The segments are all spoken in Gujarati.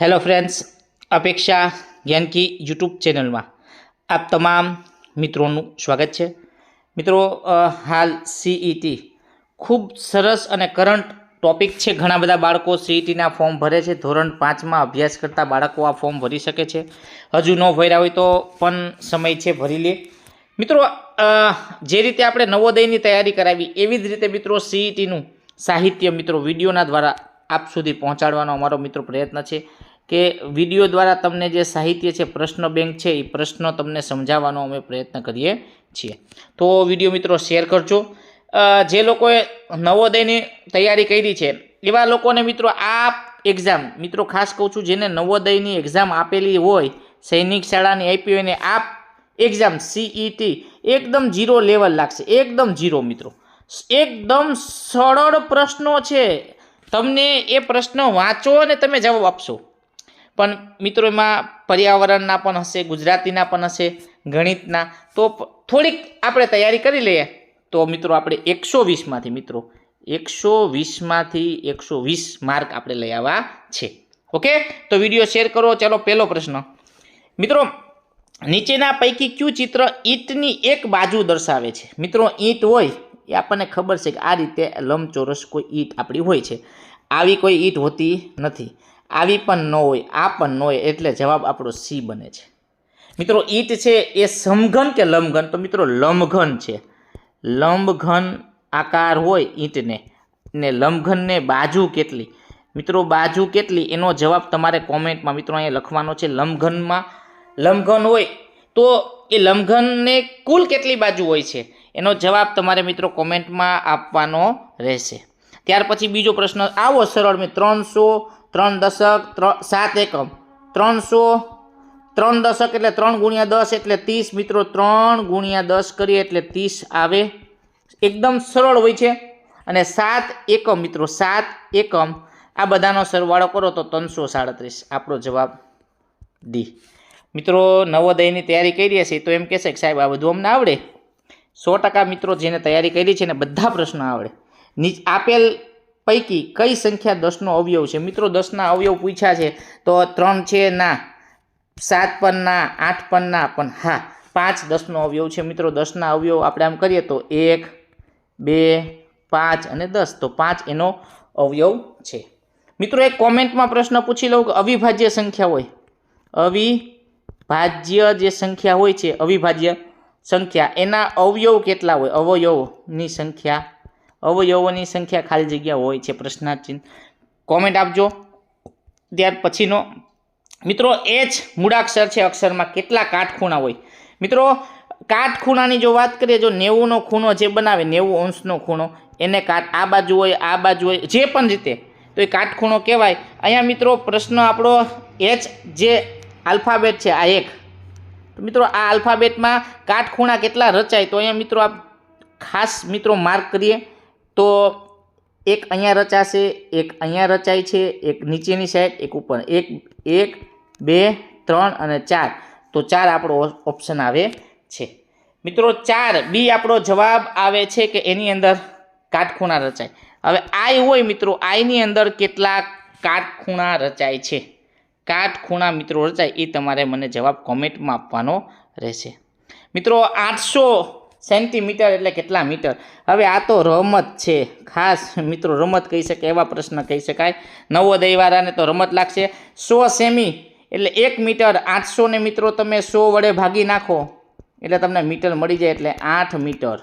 હેલો ફ્રેન્ડ્સ અપેક્ષા જ્ઞાનકી યુટ્યુબ ચેનલમાં આપ તમામ મિત્રોનું સ્વાગત છે. મિત્રો હાલ સીઈટી ખૂબ સરસ અને કરંટ ટોપિક છે. ઘણા બધા બાળકો સીઈટીના ફોર્મ ભરે છે. ધોરણ પાંચમાં અભ્યાસ કરતા બાળકો આ ફોર્મ ભરી શકે છે. હજુ ન ભર્યા હોય તો પણ સમય છે, ભરી લે. મિત્રો જે રીતે આપણે નવોદયની તૈયારી કરાવી, એવી જ રીતે મિત્રો સીઈટીનું સાહિત્ય મિત્રો વિડીયોના દ્વારા આપ સુધી પહોંચાડવાનો અમારો મિત્રો પ્રયત્ન છે. કે વીડિયો દ્વારા તમને જે સાહિત્ય છે, પ્રશ્ન બેંક છે, એ પ્રશ્નો તમને સમજાવવાનો અમે પ્રયત્ન કરીએ છીએ. તો વીડિયો મિત્રો શેર કરજો. જે લોકોએ નવોદયની તૈયારી કરી છે, એવા લોકોને મિત્રો આ એક્ઝામ મિત્રો ખાસ કહું છું, જેને નવોદયની એક્ઝામ આપેલી હોય, સૈનિક શાળાની આપી હોય ને આ એક્ઝામ સીઈટી એકદમ ઝીરો લેવલ લાગશે, એકદમ ઝીરો મિત્રો. એકદમ સરળ પ્રશ્નો છે. તમને એ પ્રશ્ન વાંચો અને તમે જવાબ આપશો. પણ મિત્રો, એમાં પર્યાવરણના પણ હશે, ગુજરાતીના પણ હશે, ગણિતના. તો થોડીક આપણે તૈયારી કરી લઈએ. તો મિત્રો, આપણે એકસો વીસમાંથી, મિત્રો, એકસો વીસમાંથી એકસો વીસ માર્ક આપણે લઈ આવવા છે. ઓકે? તો વીડિયો શેર કરો. ચાલો, પહેલો પ્રશ્ન. મિત્રો, નીચેના પૈકી કયું ચિત્ર ઈંટની એક બાજુ દર્શાવે છે? મિત્રો, ઈંટ હોય, એ આપણને ખબર છે કે આ રીતે લંબચોરસ કોઈ ઈંટ આપણી હોય છે. આવી કોઈ ઈંટ હોતી નથી. આવી પણ ન હોય, આ પણ ન હોય એટલે જવાબ આપણો સી બને છે. મિત્રો, ઈંટ છે એ સમઘન કે લંબઘન તો મિત્રો લંબઘન છે. લંબઘન આકાર હોય ઈંટને, ને લંબઘનને બાજુ કેટલી? મિત્રો, બાજુ કેટલી? એનો જવાબ તમારે કોમેન્ટમાં મિત્રો અહીંયા લખવાનો છે લંબઘનમાં લંબઘન હોય તો એ લંબઘનને કુલ કેટલી બાજુ હોય છે? એનો જવાબ તમારે મિત્રો કોમેન્ટમાં આપવાનો રહેશે. ત્યાર પછી બીજો પ્રશ્ન આવો સરળ મેં ત્રણસો ત્રણ દશક, ત્રણ, સાત એકમ. ત્રણસો, ત્રણ દશક એટલે ત્રણ ગુણ્યા દસ એટલે ત્રીસ. મિત્રો, ત્રણ ગુણ્યા દસ કરીએ એટલે ત્રીસ આવે. એકદમ સરળ હોય છે. અને સાત એકમ, મિત્રો, સાત એકમ. આ બધાનો સરવાળો કરો તો ત્રણસો સાડત્રીસ. આપણો જવાબ ડી મિત્રો, નવોદયની તૈયારી કરી છીએ તો એમ કહેશે કે સાહેબ, આ બધું અમને આવડે? સો ટકા મિત્રો જેને તૈયારી કરી છે એને બધા પ્રશ્નો આવડે. નીચ આપેલ પૈકી કઈ સંખ્યા દસનો અવયવ છે? મિત્રો, દસના અવયવ પૂછ્યા છે. તો ત્રણ છે ના, સાત પણ ના, આઠ પણ ના, પણ હા, પાંચ દસનો અવયવ છે. મિત્રો, દસના અવયવ આપણે આમ કરીએ તો એક, બે, પાંચ અને દસ. તો પાંચ એનો અવયવ છે. મિત્રો, એક કોમેન્ટમાં પ્રશ્ન પૂછી લઉં કે અવિભાજ્ય સંખ્યા હોય? અવિભાજ્ય જે સંખ્યા હોય છે, અવિભાજ્ય સંખ્યા, એના અવયવ કેટલા હોય? અવયવની સંખ્યા અવયવોની સંખ્યા ખાલી જગ્યા હોય છે પ્રશ્નાર્થ કોમેન્ટ આપજો. ત્યાર પછીનો. મિત્રો એચ મૂળાક્ષર છે અક્ષરમાં કેટલા કાટખૂણા હોય. મિત્રો, કાટખૂણાની જો વાત કરીએ, જો નેવુંનો ખૂણો જે બનાવે, નેવું અંશનો ખૂણો, એને કાટ આ બાજુ હોય, આ બાજુ હોય, જે પણ રીતે, તો એ કાટખૂણો કહેવાય. અહીંયા મિત્રો, પ્રશ્ન આપણો એચ જે આલ્ફાબેટ છે, આ એક. તો મિત્રો, આ આલ્ફાબેટમાં કાટખૂણા કેટલા રચાય? તો અહીંયા મિત્રો, આપ ખાસ મિત્રો, માર્ક કરીએ. તો એક અહીંયા રચાશે, એક અહીંયા રચાય છે, એક નીચેની સાઈડ એક ઉપર. એક એક, બે, ત્રણ અને ચાર. તો ચાર આપણો ઓપ્શન આવે છે. મિત્રો, ચાર. બી આપણો જવાબ આવે છે કે એની અંદર કાટખૂણા રચાય. હવે આઈ હોય મિત્રો આઈની અંદર કેટલા કાટખૂણા રચાય છે? કાટખૂણા મિત્રો રચાય, એ તમારે મને જવાબ કોમેન્ટમાં આપવાનો રહેશે. મિત્રો, આઠસો સેન્ટીમીટર એટલે કેટલા મીટર? હવે આ તો રમત છે. ખાસ મિત્રો રમત કહી શકાય, એવા પ્રશ્ન કહી શકાય. નવો નવોદયવાળાને તો રમત લાગશે. સો સેમી એટલે એક મીટર આઠસોને મિત્રો તમે સો વડે ભાગી નાખો. એટલે તમને મીટર મળી જાય એટલે આઠ મીટર.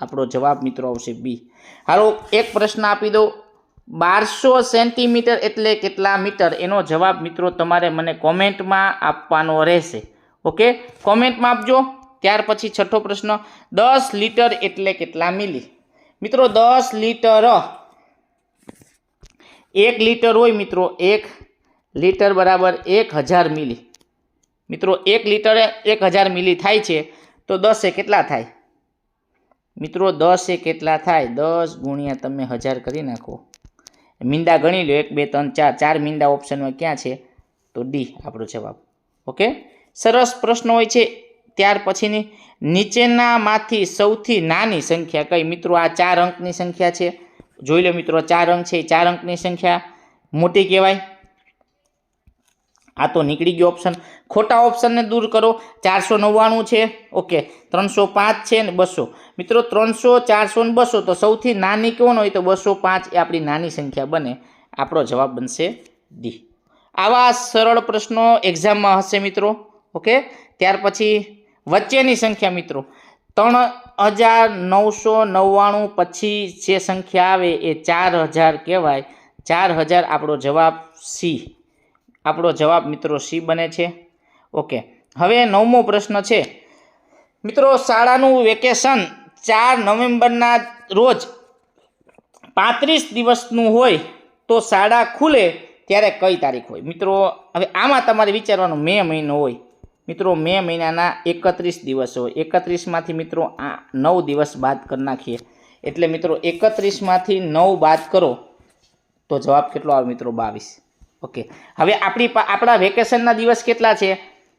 આપણો જવાબ મિત્રો આવશે બી. હાલો, એક પ્રશ્ન આપી દો બારસો સેન્ટીમીટર એટલે કેટલા મીટર? એનો જવાબ મિત્રો તમારે મને કોમેન્ટમાં આપવાનો રહેશે. ઓકે? કોમેન્ટમાં આપજો. ત્યાર પછી છઠ્ઠો પ્રશ્ન, દસ લીટર એટલે કેટલા મિલી? મિત્રો, દસ લીટર. એક લીટર હોય મિત્રો, એક લીટર બરાબર એક હજાર મિલી. મિત્રો, એક લીટરે એક હજાર મિલી થાય છે, તો દસે કેટલા થાય? મિત્રો, દસે કેટલા થાય? દસ ગુણ્યા તમે હજાર કરી નાખો. મીંડા ગણી લો, એક, બે, ત્રણ, ચાર. ચાર મીંડા ઓપ્શનમાં ક્યાં છે? તો ડી, આપણો જવાબ. ઓકે સરસ પ્રશ્ન હોય છે. ત્યાર પછીની નીચેનામાંથી સૌથી નાની સંખ્યા કઈ? મિત્રો, આ ચાર અંકની સંખ્યા છે. જોઈ લો મિત્રો, ચાર અંક છે. એ ચાર અંકની સંખ્યા મોટી કહેવાય. આ તો નીકળી ગયો ઓપ્શન ખોટા ઓપ્શનને દૂર કરો. ચારસો નવ્વાણું છે. ઓકે. ત્રણસો પાંચ છે ને બસો. મિત્રો, ત્રણસો, ચારસો ને બસો તો સૌથી નાની કોણ હોય તો બસો પાંચ એ આપણી નાની સંખ્યા બને. આપણો જવાબ બનશે ડી આવા સરળ પ્રશ્નો એક્ઝામમાં હશે મિત્રો. ઓકે. ત્યાર પછી વચ્ચેની સંખ્યા મિત્રો, ત્રણ હજાર નવસો નવ્વાણું પછી જે સંખ્યા આવે એ ચાર હજાર કહેવાય. ચાર હજાર આપણો જવાબ સી. આપણો જવાબ મિત્રો સી બને છે. ઓકે, હવે નવમો પ્રશ્ન છે. મિત્રો, શાળાનું વેકેશન ચાર નવેમ્બરના રોજ પાંત્રીસ દિવસનું હોય તો શાળા ખુલે ત્યારે કઈ તારીખ હોય? મિત્રો, હવે આમાં તમારે વિચારવાનું મે મહિનો હોય. મિત્રો, મે મહિનાના એકત્રીસ દિવસો એકત્રીસમાંથી મિત્રો, આ નવ દિવસ બાદ કરી નાખીએ. એટલે મિત્રો, એકત્રીસમાંથી નવ બાદ કરો તો જવાબ કેટલો આવે મિત્રો? બાવીસ. ઓકે. હવે આપણી આપણા વેકેશનના દિવસ કેટલા છે?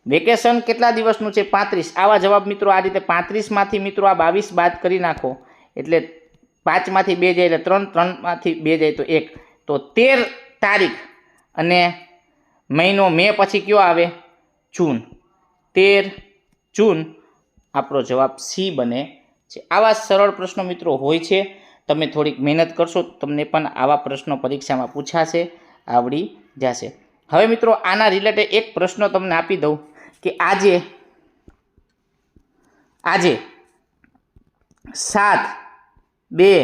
વેકેશન કેટલા દિવસનું છે? પાંત્રીસ. આવા જવાબ મિત્રો આ રીતે પાંત્રીસમાંથી મિત્રો આ બાવીસ બાદ કરી નાખો. એટલે પાંચમાંથી બે જાય એટલે ત્રણ, ત્રણમાંથી બે જાય તો એક. તો તેર તારીખ અને મહિનો મે પછી કયો આવે? જૂન. તેર જૂન આપણો જવાબ સી બને છે. આવા સરળ પ્રશ્નો મિત્રો હોય છે. તમે થોડીક મહેનત કરશો, તમને પણ આવા પ્રશ્નો પરીક્ષામાં પૂછાશે, આવડી જશે. હવે મિત્રો, આના રિલેટેડ એક પ્રશ્ન તમને આપી દઉં કે આજે આજે સાત, બે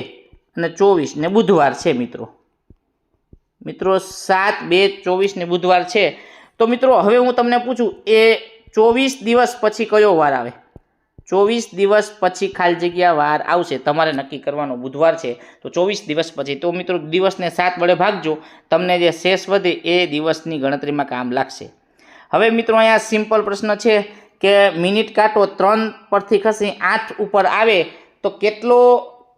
અને ચોવીસ ને બુધવાર છે મિત્રો. મિત્રો, સાત, બે, ચોવીસ ને બુધવાર છે. તો મિત્રો, હવે હું તમને પૂછું, એ ચોવીસ દિવસ પછી કયો વાર આવે? ચોવીસ દિવસ પછી ખાલી જગ્યા વાર આવશે. તમારે નક્કી કરવાનો બુધવાર છે. તો ચોવીસ દિવસ પછી. તો મિત્રો, દિવસને સાત વડે ભાગજો. તમને જે શેષ વધે એ દિવસની ગણતરીમાં કામ લાગશે. હવે મિત્રો, અહીંયા સિમ્પલ પ્રશ્ન છે કે મિનિટ કાંટો ત્રણ પરથી ખસી આઠ ઉપર આવે તો કેટલો,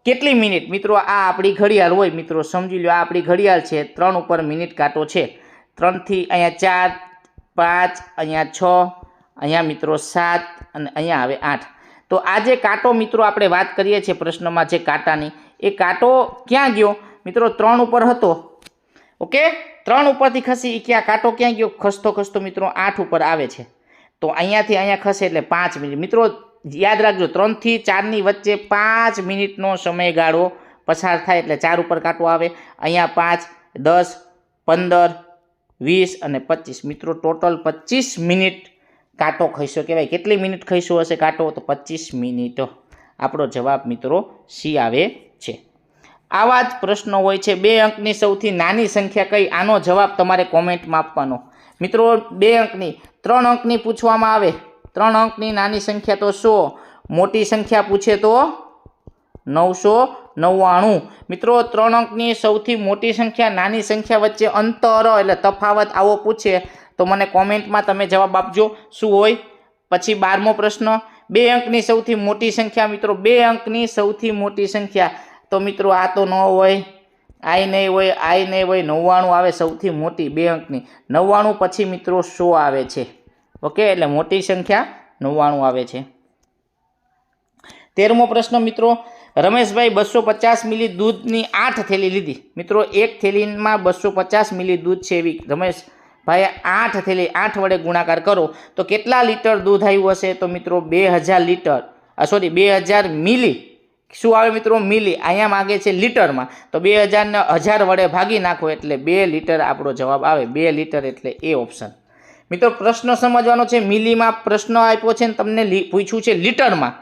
કેટલી મિનિટ? મિત્રો, આ આપણી ઘડિયાળ હોય. મિત્રો, સમજી લો આ આપણી ઘડિયાળ છે. ત્રણ ઉપર મિનિટ કાંટો છે. ત્રણથી અહીંયા ચાર, પાંચ, અહીંયા છ અહીંયા મિત્રો સાત અને અહીંયા આવે આઠ. તો આ જે કાંટો મિત્રો આપણે વાત કરીએ છીએ પ્રશ્નમાં જે કાંટાની, એ કાંટો ક્યાં ગયો? મિત્રો ત્રણ ઉપર હતો. ઓકે? ત્રણ ઉપરથી ખસી ક્યાં? કાંટો ક્યાં ગયો? ખસતો ખસતો મિત્રો આઠ ઉપર આવે છે. તો અહીંયાથી અહીંયા ખસે એટલે પાંચ મિનિટ. મિત્રો યાદ રાખજો, ત્રણથી ચારની વચ્ચે પાંચ મિનિટનો સમયગાળો પસાર થાય એટલે ચાર ઉપર કાંટો આવે. અહીંયા પાંચ, દસ, પંદર, વીસ અને પચીસ. મિત્રો ટોટલ પચીસ મિનિટ કાંટો ખસ્યો કહેવાય. કેટલી મિનિટ ખસ્યો હશે કાંટો? તો પચીસ મિનિટ. આપણો જવાબ મિત્રો સી આવે છે. આવા જ પ્રશ્નો હોય છે. બે અંકની સૌથી નાની સંખ્યા કઈ? આનો જવાબ તમારે કોમેન્ટમાં આપવાનો. મિત્રો, બે અંકની. ત્રણ અંકની પૂછવામાં આવે. ત્રણ અંકની નાની સંખ્યા તો સો. મોટી સંખ્યા પૂછે તો નવસો નવ્વાણું. મિત્રો, ત્રણ અંકની સૌથી મોટી સંખ્યા નાની સંખ્યા વચ્ચે અંતર એટલે તફાવત આવો પૂછે. તો મને કોમેન્ટમાં તમે જવાબ આપજો, શું હોય? પછી બારમો પ્રશ્ન, બે અંકની સૌથી મોટી સંખ્યા, મિત્રો, બે અંકની સૌથી મોટી સંખ્યા. તો મિત્રો, આ તો ન હોય આઈ નહીં હોય આઈ નહીં હોય, નવ્વાણું આવે સૌથી મોટી બે અંકની. નવ્વાણું પછી મિત્રો સો આવે છે. ઓકે, એટલે મોટી સંખ્યા નવ્વાણું આવે છે. તેરમો પ્રશ્ન, મિત્રો, રમેશભાઈ બસો પચાસ મિલી દૂધની આઠ થેલી લીધી. મિત્રો, એક થેલીમાં બસો પચાસ મિલી દૂધ છે એવી. રમેશભાઈ આઠ થેલી આઠ વડે ગુણાકાર કરો, તો કેટલા લીટર દૂધ આવ્યું હશે? તો મિત્રો બે હજાર લીટર. સોરી બે હજાર મિલી. શું આવે મિત્રો? મિલી. અહીંયા માગે છે લીટરમાં. તો બે હજારને હજાર વડે ભાગી નાખો એટલે બે લીટર આપણો જવાબ આવે. બે લીટર એટલે એ ઓપ્શન મિત્રો, પ્રશ્ન સમજવાનો છે. મિલીમાં પ્રશ્ન આપ્યો છે ને તમને પૂછ્યું છે લીટરમાં.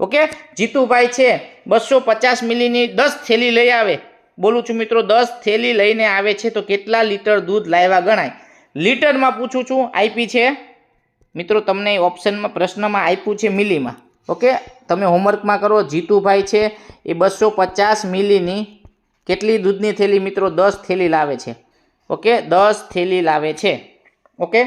ઓકે? જીતુભાઈ છે, બસો પચાસ મિલીની દસ થેલી લઈ આવે. બોલું છું મિત્રો, દસ થેલી લઈને આવે છે તો કેટલા લીટર દૂધ લાવ્યા ગણાય? લીટરમાં પૂછું છું આપી છે? મિત્રો, તમને ઓપ્શનમાં, પ્રશ્નમાં આપ્યું છે મિલીમાં. ઓકે? તમે હોમવર્કમાં કરો, જીતુભાઈ છે, એ બસો પચાસ મિલીની કેટલી દૂધની થેલી મિત્રો, દસ થેલી લાવે છે? ઓકે? દસ થેલી લાવે છે. ઓકે?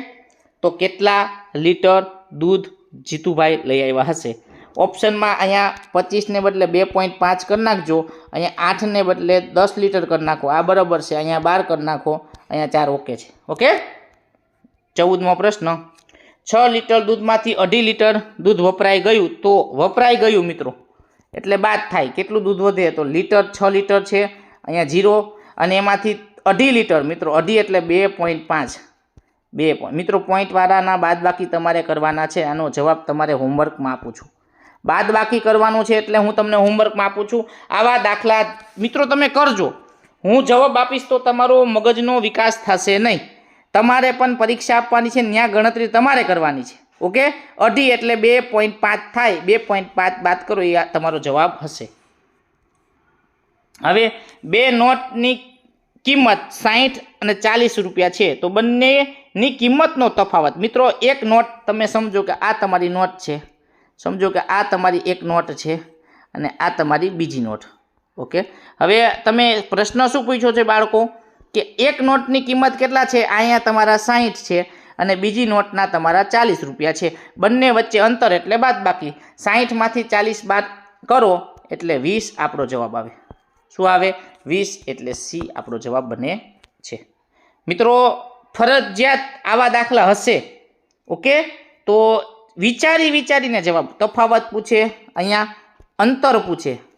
તો કેટલા લીટર દૂધ જીતુભાઈ લઈ આવ્યા હશે? ઓપ્શનમાં અહીંયા પચીસને બદલે બે પોઈન્ટ પાંચ કરી નાખજો, અહીંયા આઠને બદલે દસ લીટર કરી નાખો. આ બરાબર છે, અહીંયા બાર કરી નાખો, અહીંયા ચાર ઓકે છે. ઓકે? ચૌદમો પ્રશ્ન, છ લીટર દૂધમાંથી અઢી લીટર દૂધ વપરાઈ ગયું તો વપરાઈ ગયું મિત્રો. એટલે બાદ થાય, કેટલું દૂધ વધે? તો લીટર છ લીટર છે, અહીંયા જીરો અને એમાંથી અઢી લીટર મિત્રો, અઢી એટલે બે પોઈન્ટ પાંચ. બે મિત્રો પોઈન્ટવાળાના બાદ બાકી તમારે કરવાના છે, આનો જવાબ તમારે હોમવર્કમાં આપું છું. બાદ બાકી કરવાનું છે એટલે હું તમને હોમવર્કમાં આપું છું. આવા દાખલા મિત્રો તમે કરજો. હું જવાબ આપીશ તો તમારો મગજનો વિકાસ થશે નહીં. તમારે પણ પરીક્ષા આપવાની છે ત્યાં ગણતરી તમારે કરવાની છે. ઓકે? અઢી એટલે બે પોઈન્ટ પાંચ થાય. બે પોઈન્ટ પાંચ બાદ કરો, એ તમારો જવાબ હશે. હવે બે નોટની કિંમત સાહીઠ અને ચાલીસ રૂપિયા છે. તો બંનેની કિંમતનો તફાવત. મિત્રો, એક નોટ તમે સમજો કે આ તમારી નોટ છે. સમજો કે આ તમારી એક નોટ છે અને આ તમારી બીજી નોટ. ઓકે? હવે તમે પ્રશ્ન શું પૂછ્યો છે બાળકો? કે એક નોટની કિંમત કેટલા છે? અહીંયા તમારા સાહીઠ છે અને બીજી નોટના તમારા ચાલીસ રૂપિયા છે. બંને વચ્ચે અંતર એટલે બાદ બાકી સાહીઠમાંથી ચાલીસ બાદ કરો એટલે વીસ આપણો જવાબ આવે. શું આવે? વીસ એટલે સી આપણો જવાબ બને છે. મિત્રો, ફરજિયાત આવા દાખલા હશે. ઓકે? તો વિચારી વિચારીને જવાબ, તફાવત પૂછે, અહીંયા અંતર પૂછે.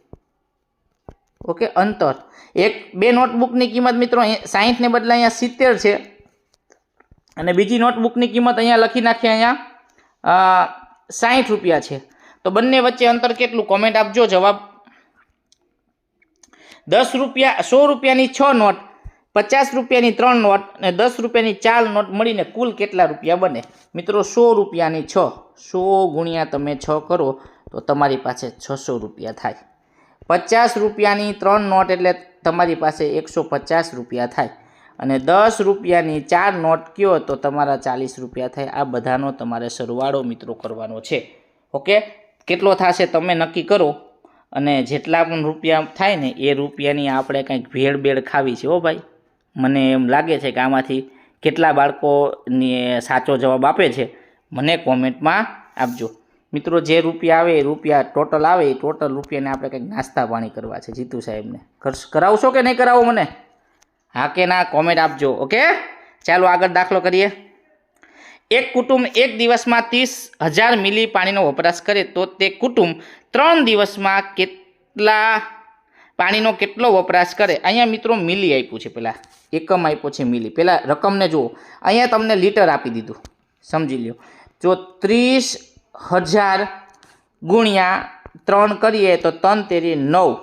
ઓકે, અંતર. એક, બે નોટબુકની કિંમત મિત્રો સાહીઠને બદલે અહીંયા સિત્તેર છે. અને બીજી નોટબુકની કિંમત અહીંયા લખી નાખીએ અહીંયા સાહીઠ રૂપિયા છે. તો બંને વચ્ચે અંતર કેટલું? કોમેન્ટ આપજો, જવાબ. દસ રૂપિયા, સો રૂપિયાની છ નોટ, પચાસ રૂપિયાની ત્રણ નોટ અને દસ રૂપિયાની ચાર નોટ મળીને કુલ કેટલા રૂપિયા બને? મિત્રો, સો રૂપિયાની છ. સો ગુણ્યા તમે છ કરો તો તમારી પાસે છસો રૂપિયા થાય. પચાસ રૂપિયાની ત્રણ નોટ એટલે તમારી પાસે એકસો પચાસ રૂપિયા થાય. અને દસ રૂપિયાની ચાર નોટ કયો તો તમારા ચાલીસ રૂપિયા થાય. આ બધાનો તમારે સરવાળો મિત્રો કરવાનો છે. ઓકે? કેટલો થશે તમે નક્કી કરો. અને જેટલા પણ રૂપિયા થાય ને એ રૂપિયાની આપણે કંઈક ભેળ ભેળ ખાવી છે હો ભાઈ. મને એમ લાગે છે કે આમાંથી કેટલા બાળકોને સાચો જવાબ આપે છે. મને કોમેન્ટમાં આપજો. મિત્રો, જે રૂપિયા આવે એ રૂપિયા ટોટલ આવે, એ ટોટલ રૂપિયાને આપણે કંઈક નાસ્તા પાણી કરવા છે, જીતુ સાહેબને. કર- કરાવશો કે નહીં કરાવો મને? હા કે ના કોમેન્ટ આપજો ઓકે ચાલો આગળ દાખલો કરીએ. એક કુટુંબ એક દિવસમાં ત્રીસ હજાર મિલી પાણીનો વપરાશ કરે, તો તે કુટુંબ ત્રણ દિવસમાં કેટલા પાણીનો કેટલો વપરાશ કરે? અહીંયા મિત્રો મિલી આપ્યું છે પહેલાં એકમ આપ્યો છે મિલી. પહેલાં રકમને જુઓ, અહીંયા તમને લીટર આપી દીધું, સમજી લ્યો. જો ત્રીસ હજાર ગુણ્યા ત્રણ કરીએ તો ત્રણ તેરી નવ.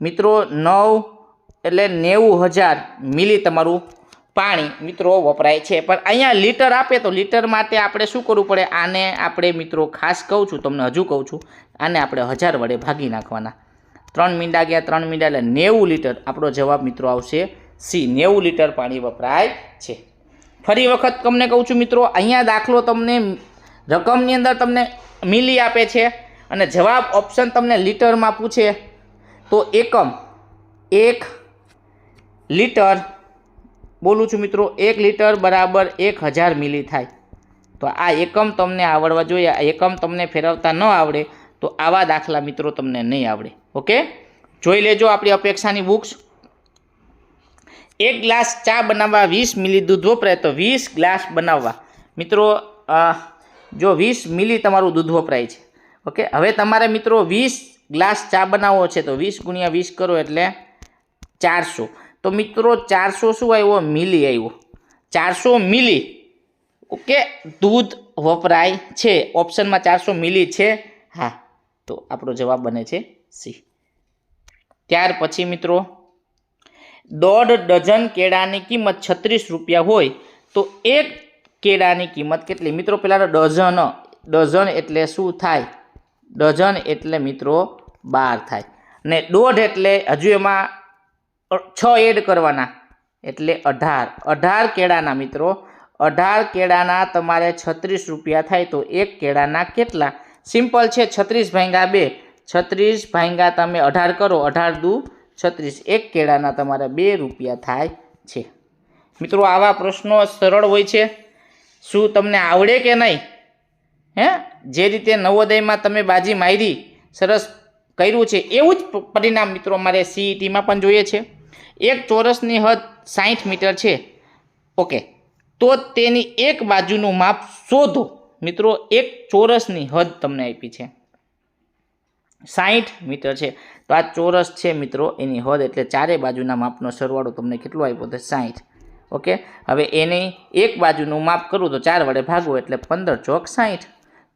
મિત્રો, નવ એટલે નેવું હજાર મિલી તમારું પાણી મિત્રો વપરાય છે. પણ અહીંયા લીટર આપે તો લીટર માટે આપણે શું કરવું પડે? આને આપણે મિત્રો ખાસ કહું છું, તમને હજુ કહું છું, આને આપણે હજાર વડે ભાગી નાખવાના. ત્રણ મીંડા ગયા, ત્રણ મીંડા એટલે નેવું લીટર. આપણો જવાબ મિત્રો આવશે સી. નેવું લીટર પાણી વપરાય છે. ફરી વખત તમને કહું છું મિત્રો, અહીંયા દાખલો તમને રકમની અંદર તમને મિલી આપે છે અને જવાબ ઓપ્શન તમને લીટરમાં પૂછે તો એકમ, એક લીટર બોલું છું મિત્રો, એક લીટર બરાબર એક હજાર મિલી થાય. તો આ એકમ તમને આવડવા જોઈએ, આ એકમ તમને ફેરવતા ન આવડે, તો આવા દાખલા મિત્રો તમને નહીં આવડે. ઓકે? જોઈ લેજો આપણી અપેક્ષાની બુક્સ. એક ગ્લાસ ચા બનાવવા વીસ મિલી દૂધ વપરાય તો વીસ ગ્લાસ બનાવવા. મિત્રો જો વીસ મિલી તમારું દૂધ વપરાય છે. ઓકે? હવે તમારે મિત્રો વીસ ગ્લાસ ચા બનાવવો છે તો વીસ ગુણ્યા વીસ કરો એટલે ચારસો. તો મિત્રો ચારસો શું આવ્યો? મિલી આવ્યો. ચારસો મિલી, ઓકે, દૂધ વપરાય છે. ઓપ્શનમાં ચારસો મિલી છે. હા, તો આપણો જવાબ બને છે સી. ત્યાર પછી મિત્રો, દોઢ ડઝન કેળાની કિંમત છત્રીસ રૂપિયા હોય તો એક કેળાની કિંમત કેટલી? મિત્રો પહેલાં ડઝન ડઝન એટલે શું થાય? ડઝન એટલે મિત્રો, બાર થાય. ને દોઢ એટલે હજુ એમાં છ એડ કરવાના. એટલે અઢાર. અઢાર કેળાના મિત્રો, અઢાર કેળાના તમારે છત્રીસ રૂપિયા થાય તો એક કેળાના કેટલા? સિમ્પલ છે, છત્રીસ ભાંગા બે. છત્રીસ ભાંગા તમે અઢાર કરો, અઢાર દુ છત્રીસ. એક કેળાના તમારે બે રૂપિયા થાય છે. મિત્રો, આવા પ્રશ્નો સરળ હોય છે. શું તમને આવડે કે નહીં? હે? જે રીતે નવોદયમાં તમે બાજી મારી, સરસ કર્યું છે, એવું જ પરિણામ મિત્રો મારે સીઈટીમાં પણ જોઈએ છે. એક ચોરસની હદ સાઠ મીટર છે. ઓકે. તો તેની એક બાજુનું માપ શોધો. મિત્રો, એક ચોરસની હદ તમને આપી છે. સાઠ મીટર છે. તો આ ચોરસ છે મિત્રો, એની હદ એટલે ચારે બાજુના માપનો સરવાળો તમને કેટલો આપ્યો તો સાઠ ઓકે? હવે એની એક બાજુનું માપ કરું તો ચાર વડે ભાગવું એટલે પંદર ચોક સાહીઠ.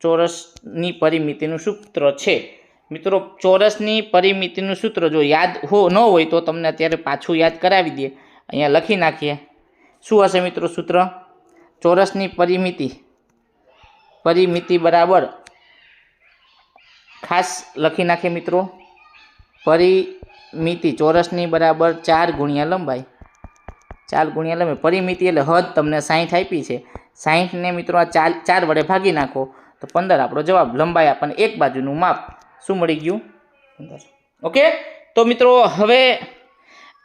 ચોરસની પરિમિતિનું સૂત્ર છે. મિત્રો, ચોરસની પરિમિતિનું સૂત્ર જો યાદ હો ન હોય તો તમને અત્યારે પાછું યાદ કરાવી દઈએ. અહીંયા લખી નાખીએ. શું હશે મિત્રો સૂત્ર? ચોરસની પરિમિતિ. પરિમિતિ બરાબર. ખાસ લખી નાખીએ મિત્રો. પરિમિતિ ચોરસની બરાબર ચાર ગુણ્યા લંબાઈ. ચાર ગુણ્યા લંબાઈ પરિમિતિ એટલે હદ તમને સાહીઠ આપી છે. સાહીઠને મિત્રો આ ચાર ચાર વડે ભાગી નાખો તો પંદર આપણો જવાબ લંબાઈ આપણને એક બાજુનું માપ. શું મળી ગયું? પંદર. ઓકે? તો મિત્રો હવે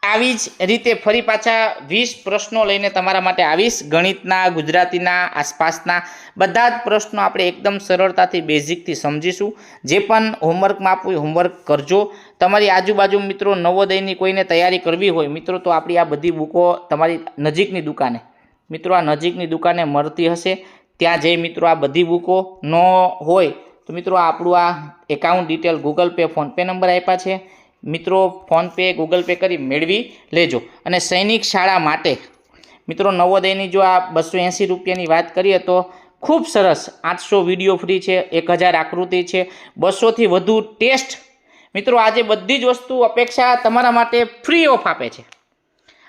આવી જ રીતે ફરી પાછા વીસ પ્રશ્નો લઈને તમારા માટે આવીશ. ગણિતના, ગુજરાતીના, આસપાસના બધા જ પ્રશ્નો આપણે એકદમ સરળતાથી બેઝિકથી સમજીશું. જે પણ હોમવર્કમાં આપવું હોમવર્ક કરજો. તમારી આજુબાજુ મિત્રો નવોદયની કોઈને તૈયારી કરવી હોય, મિત્રો તો આપણી આ બધી બુકો તમારી નજીકની દુકાને. મિત્રો આ નજીકની દુકાને મળતી હશે. ત્યાં જઈ મિત્રો આ બધી બુકો ન હોય, તો મિત્રો આપણું આ account detail Google pay PhonePe number આપ્યા છે. મિત્રો ફોનપે ગૂગલ પે કરી મેળવી લેજો. અને સૈનિક શાળા માટે, મિત્રો નવોદયની જો આ બસો એંસી રૂપિયાની વાત કરીએ તો ખૂબ સરસ આઠસો વીડિયો ફ્રી છે, એક હજાર આકૃતિ છે. બસોથી વધુ ટેસ્ટ મિત્રો, આજે બધી જ વસ્તુ અપેક્ષા તમારા માટે ફ્રી ઓફ આપે છે.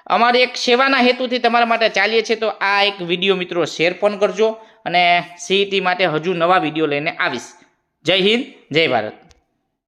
અમારે એક સેવાના હેતુથી તમારા માટે ચાલીએ છીએ, તો આ એક વીડિયો મિત્રો શેર પણ કરજો અને સીઈટી માટે હજુ નવા વીડિયો લઈને આવીશ. જય હિન્દ, જય ભારત.